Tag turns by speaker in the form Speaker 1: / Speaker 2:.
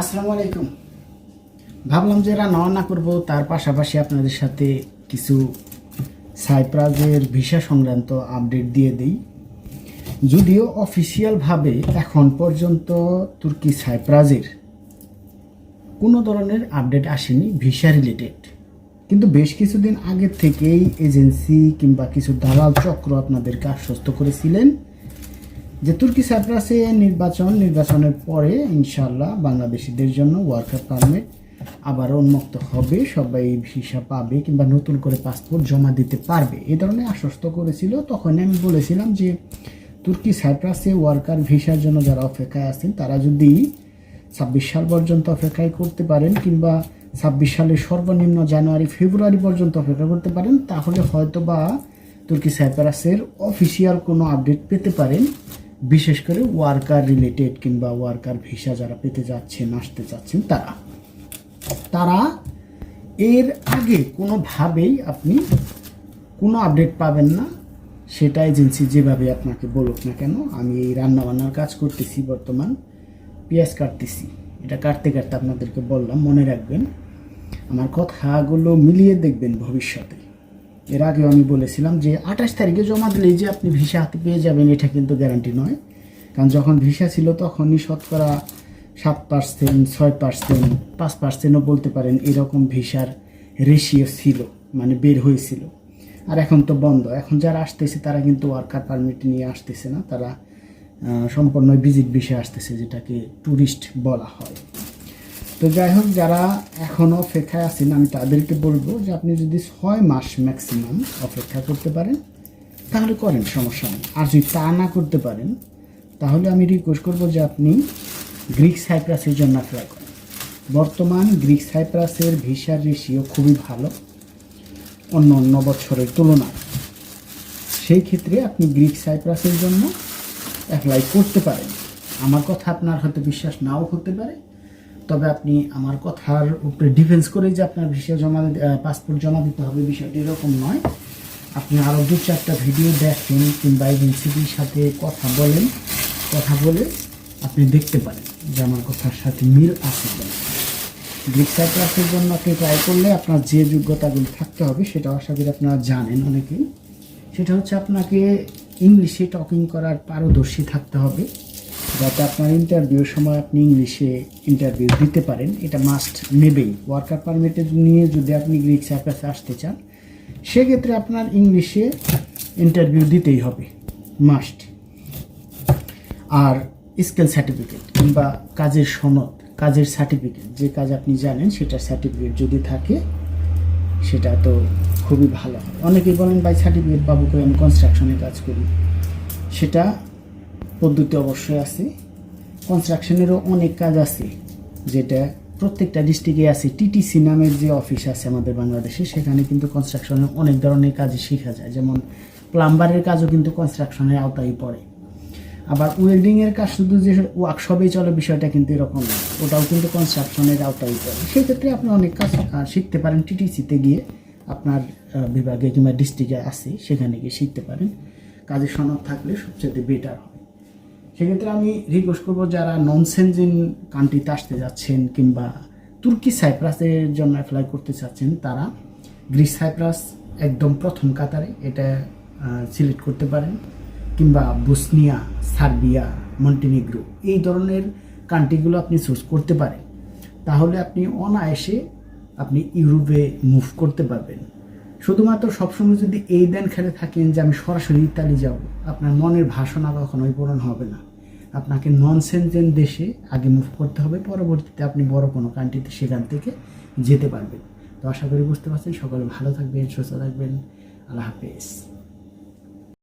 Speaker 1: আসসালামু আলাইকুম। ভাবলাম যে রান্না বান্না করব, তার পাশাপাশি আপনাদের সাথে কিছু সাইপ্রাসের ভিসা সংক্রান্ত আপডেট দিয়ে দিই। যদিও অফিসিয়ালভাবে এখন পর্যন্ত তুর্কি সাইপ্রাসের কোনো ধরনের আপডেট আসেনি ভিসা রিলেটেড। কিন্তু বেশ কিছুদিন আগে থেকেই এজেন্সি কিংবা কিছু দালাল চক্র আপনাদেরকে আশ্বস্ত করেছিলেন। যে তুর্কি সাইপ্রাসে নির্বাচন, নির্বাচনের পরে ইনশাল্লাহ বাংলাদেশিদের জন্য ওয়ার্কার পারমিট আবার উন্মুক্ত হবে। সবাই ভিসা পাবে কিংবা নতুন করে পাসপোর্ট জমা দিতে পারবে। এ ধরনের আশ্বস্ত করেছিল। তখন আমি বলেছিলাম যে তুর্কি সাইপ্রাসে ওয়ার্কার ভিসার জন্য যারা অপেক্ষায় আছেন, তারা যদি ছাব্বিশ সাল পর্যন্ত অপেক্ষায় করতে পারেন কিংবা ছাব্বিশ সালের সর্বনিম্ন জানুয়ারি, ফেব্রুয়ারি পর্যন্ত অপেক্ষা করতে পারেন, তাহলে হয়তো বা তুর্কি সাইপ্রাসের অফিসিয়াল কোনো আপডেট পেতে পারেন। বিশেষ করে ওয়ার্কার রিলেটেড কিংবা ওয়ার্কার ভিসা যারা পেতে যাচ্ছেন, আসতে চাচ্ছেন, তারা। তারা এর আগে কোনোভাবেই আপনি কোনো আপডেট পাবেন না। সেটা এজেন্সি যেভাবে আপনাকে বলুক না কেন, আমি এই রান্নাবান্নার কাজ করতেছি বর্তমান, পেঁয়াজ কাটতেছি। এটা কাটতে কাটতে আপনাদেরকে বললাম, মনে রাখবেন। আমার কথাগুলো মিলিয়ে দেখবেন ভবিষ্যতে। এর আগেও আমি বলেছিলাম যে আঠাশ তারিখে জমা দিলেই যে আপনি ভিসা হাতে পেয়ে যাবেন, এটা কিন্তু গ্যারান্টি নয়। কারণ যখন ভিসা ছিল তখনই শতকরা সাত পার্সেন্ট ছয় পার্সেন্ট পাঁচ পার্সেন্টও বলতে পারেন এরকম ভিসার রেশিও ছিল মানে বের হয়েছিল। আর এখন তো বন্ধ। এখন যারা আসতেছে তারা কিন্তু ওয়ার্কার পারমিট নিয়ে আসতেছে না, তারা সম্পূর্ণ ভিজিট বিষয়ে আসতেছে, যেটাকে ট্যুরিস্ট বলা হয়। তো যাই হোক, যারা এখনও অপেক্ষায় আছেন, আমি তাদেরকে বলব যে আপনি যদি ছয় মাস ম্যাক্সিমাম অপেক্ষা করতে পারেন, তাহলে করেন, সমস্যা নেই। আর যদি তা না করতে পারেন, তাহলে আমি রিকোয়েস্ট করব যে আপনি গ্রিক সাইপ্রাসের জন্য অ্যাপ্লাই করেন। বর্তমান গ্রিক সাইপ্রাসের ভিসার রেশিও খুবই ভালো, অন্য অন্য বছরের তুলনায়। সেই ক্ষেত্রে আপনি গ্রিক সাইপ্রাসের জন্য অ্যাপ্লাই করতে পারেন। আমার কথা আপনার হয়তো বিশ্বাস নাও হতে পারে। তবে আপনি আমার কথার উপরে ডিফেন্স করে যে আপনার ভিসা জমা পাসপোর্ট জমা দিতে হবে বিষয়টি এরকম নয়। আপনি আরও দু চারটা ভিডিও দেখেন কিংবা এজেন্সিটির সাথে কথা বলেন। কথা বলে আপনি দেখতে পারেন যে আমার কথার সাথে মিল আছে গ্রিক সাইপ্রাসের জন্য আপনি ট্রাই করলে আপনার যে যোগ্যতাগুলো থাকতে হবে সেটা আশা করি আপনারা জানেন অনেকেই। সেটা হচ্ছে আপনাকে ইংলিশে টকিং করার পারদর্শী থাকতে হবে। যাতে আপনার ইন্টারভিউর সময় আপনি ইংলিশে ইন্টারভিউ দিতে পারেন, এটা মাস্ট নেবেই। ওয়ার্কার পারমিটে নিয়ে যদি আপনি গ্রিক সাইপ্রাসে আসতে চান, সেক্ষেত্রে আপনার ইংলিশে ইন্টারভিউ দিতেই হবে। মাস্ট আর স্কেল সার্টিফিকেট কিংবা কাজের সনদ, কাজের সার্টিফিকেট যে কাজ আপনি জানেন সেটার সার্টিফিকেট যদি থাকে, সেটা তো খুবই ভালো হয়। অনেকেই বলেন, ভাই সার্টিফিকেট পাবো করে আমি কনস্ট্রাকশনে কাজ করি। সেটা পদ্ধতি অবশ্যই আছে। কনস্ট্রাকশনেরও অনেক কাজ আছে, যেটা প্রত্যেকটা ডিস্ট্রিক্টে আছে। টিটিসি নামের যে অফিস আছে আমাদের বাংলাদেশে, সেখানে কিন্তু কনস্ট্রাকশনের অনেক ধরনের কাজ শেখা যায়। যেমন প্লাম্বারের কাজও কিন্তু কনস্ট্রাকশনের আওতায় পড়ে। আবার ওয়েল্ডিংয়ের কাজ শুধু যে ওয়ার্কশপেই চলে বিষয়টা কিন্তু এরকম না, ওটাও কিন্তু কনস্ট্রাকশনের আওতায় পড়ে। সেক্ষেত্রে আপনি অনেক কাজ শিখতে পারেন। টিটিসিতে গিয়ে আপনার বিভাগে কিংবা ডিস্ট্রিক্টে আছে, সেখানে গিয়ে শিখতে পারেন। কাজের সনদ থাকলে সবচেয়ে বেটার হয়। সেক্ষেত্রে আমি রিকোয়েস্ট করব যারা নন সেনজিন কান্ট্রিতে আসতে যাচ্ছেন কিংবা তুর্কি সাইপ্রাসের জন্য অ্যাপ্লাই করতে চাচ্ছেন, তারা গ্রিস সাইপ্রাস একদম প্রথম কাতারে এটা সিলেক্ট করতে পারেন। কিংবা বসনিয়া সার্বিয়া মন্টিনিগ্রো এই ধরনের কান্ট্রিগুলো আপনি চুজ করতে পারেন। তাহলে আপনি অনায়াসে আপনি ইউরোপে মুভ করতে পারবেন। শুধুমাত্র সবসময় যদি এই দেন খেলে থাকেন যে আমি সরাসরি ইতালি যাব, আপনার মনের ভাষণা কখনোই পূরণ হবে না। আপনাকে নন সেনজেন দেশে আগে মুভ করতে হবে, পরবর্তীতে আপনি বড় কোনো কান্ট্রিতে সেখান থেকে যেতে পারবেন। তো আশা করি বুঝতে পারছেন। সকলে ভালো থাকবেন, সুস্থ থাকবেন। আল্লাহ হাফেজ।